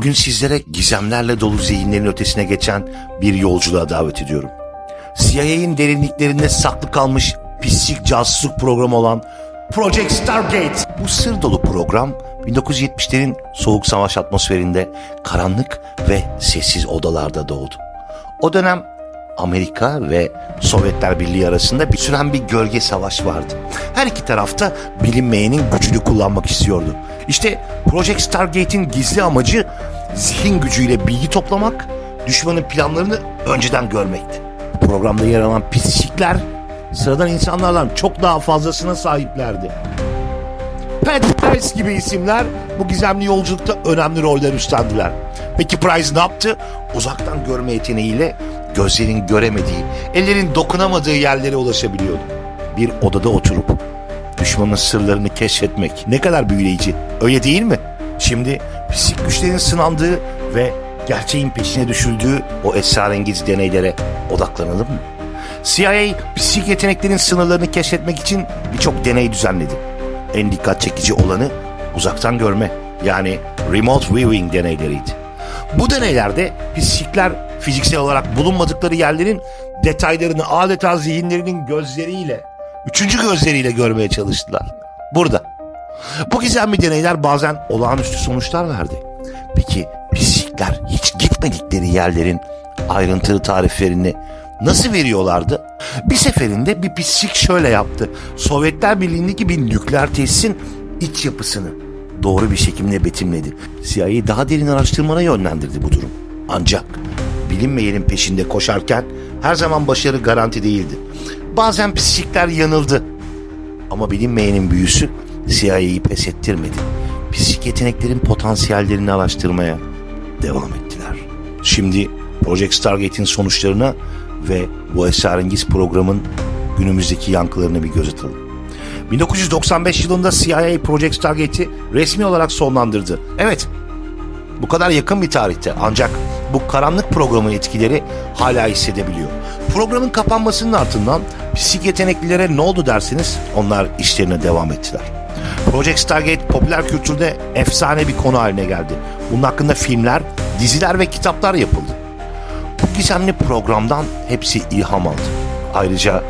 Bugün sizlere gizemlerle dolu zihinlerin ötesine geçen bir yolculuğa davet ediyorum. CIA'in derinliklerinde saklı kalmış pislik casusluk programı olan Project Stargate. Bu sır dolu program 1970'lerin soğuk savaş atmosferinde karanlık ve sessiz odalarda doğdu. O dönem Amerika ve Sovyetler Birliği arasında bir süren bir gölge savaş vardı. Her iki tarafta bilinmeyenin gücünü kullanmak istiyordu. İşte Project Stargate'in gizli amacı zihin gücüyle bilgi toplamak, düşmanın planlarını önceden görmekti. Programda yer alan pislikler sıradan insanlardan çok daha fazlasına sahiplerdi. Pat Price gibi isimler bu gizemli yolculukta önemli roller üstlendiler. Peki Price ne yaptı? Uzaktan görme yeteneğiyle gözlerin göremediği, ellerin dokunamadığı yerlere ulaşabiliyordu. Bir odada oturup düşmanın sırlarını keşfetmek ne kadar büyüleyici. Öyle değil mi? Şimdi psik güçlerin sınandığı ve gerçeğin peşine düşüldüğü o esrarengiz deneylere odaklanalım mı? CIA psik yeteneklerin sınırlarını keşfetmek için birçok deney düzenledi. En dikkat çekici olanı uzaktan görme yani remote viewing deneyleriydi. Bu deneylerde psikler fiziksel olarak bulunmadıkları yerlerin detaylarını adeta zihinlerinin gözleriyle, üçüncü gözleriyle görmeye çalıştılar. Burada. Bu gizemli deneyler bazen olağanüstü sonuçlar verdi. Peki psikler hiç gitmedikleri yerlerin ayrıntılı tariflerini nasıl veriyorlardı? Bir seferinde bir pislik şöyle yaptı. Sovyetler Birliği'ndeki bir nükleer tesisin iç yapısını doğru bir şekilde betimledi. CIA daha derin araştırmana yönlendirdi bu durum. Ancak bilinmeyenin peşinde koşarken her zaman başarı garanti değildi. Bazen pislikler yanıldı. Ama bilinmeyenin büyüsü CIA'yı pes ettirmedi. Pislik yeteneklerin potansiyellerini araştırmaya devam ettiler. Şimdi Project Stargate'in sonuçlarına ve bu esrarengiz programın günümüzdeki yankılarına bir göz atalım. 1995 yılında CIA Project Stargate'i resmi olarak sonlandırdı. Evet, bu kadar yakın bir tarihte ancak bu karanlık programın etkileri hala hissedebiliyor. Programın kapanmasının ardından psik yeteneklilere ne oldu derseniz onlar işlerine devam ettiler. Project Stargate popüler kültürde efsane bir konu haline geldi. Bunun hakkında filmler, diziler ve kitaplar yapıldı. Bu gizemli programdan hepsi ilham aldı. Ayrıca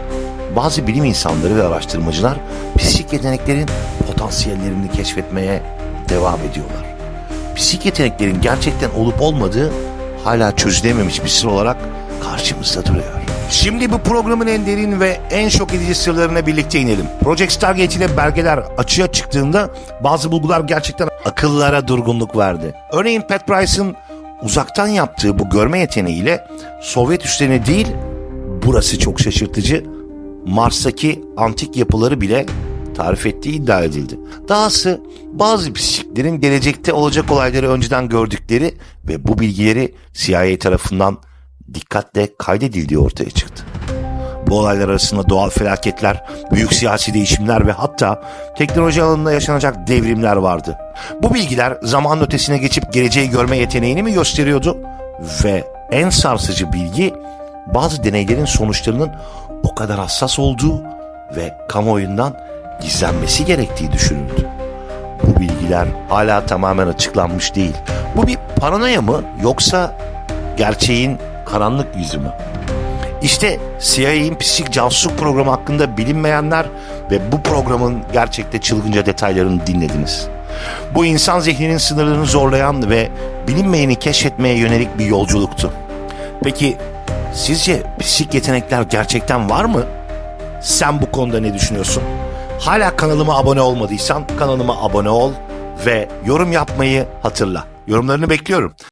bazı bilim insanları ve araştırmacılar psik yeteneklerin potansiyellerini keşfetmeye devam ediyorlar. Psik yeteneklerin gerçekten olup olmadığı hala çözülememiş bir sır olarak karşımızda duruyor. Şimdi bu programın en derin ve en şok edici sırlarına birlikte inelim. Project Stargate ile belgeler açığa çıktığında bazı bulgular gerçekten akıllara durgunluk verdi. Örneğin Pat Price'ın uzaktan yaptığı bu görme yeteneğiyle Sovyet üslerini değil, burası çok şaşırtıcı, Mars'taki antik yapıları bile tarif ettiği iddia edildi. Dahası bazı psiklerin gelecekte olacak olayları önceden gördükleri ve bu bilgileri CIA tarafından dikkatle kaydedildiği ortaya çıktı. Bu olaylar arasında doğal felaketler, büyük siyasi değişimler ve hatta teknoloji alanında yaşanacak devrimler vardı. Bu bilgiler zaman ötesine geçip geleceği görme yeteneğini mi gösteriyordu? Ve en sarsıcı bilgi bazı deneylerin sonuçlarının o kadar hassas olduğu ve kamuoyundan gizlenmesi gerektiği düşünüldü. Bu bilgiler hala tamamen açıklanmış değil. Bu bir paranoya mı yoksa gerçeğin karanlık yüzü mü? İşte CIA'in psik casusluk programı hakkında bilinmeyenler ve bu programın gerçekte çılgınca detaylarını dinlediniz. Bu insan zihninin sınırlarını zorlayan ve bilinmeyeni keşfetmeye yönelik bir yolculuktu. Peki sizce psik yetenekler gerçekten var mı? Sen bu konuda ne düşünüyorsun? Hala kanalıma abone olmadıysan kanalıma abone ol ve yorum yapmayı hatırla. Yorumlarını bekliyorum.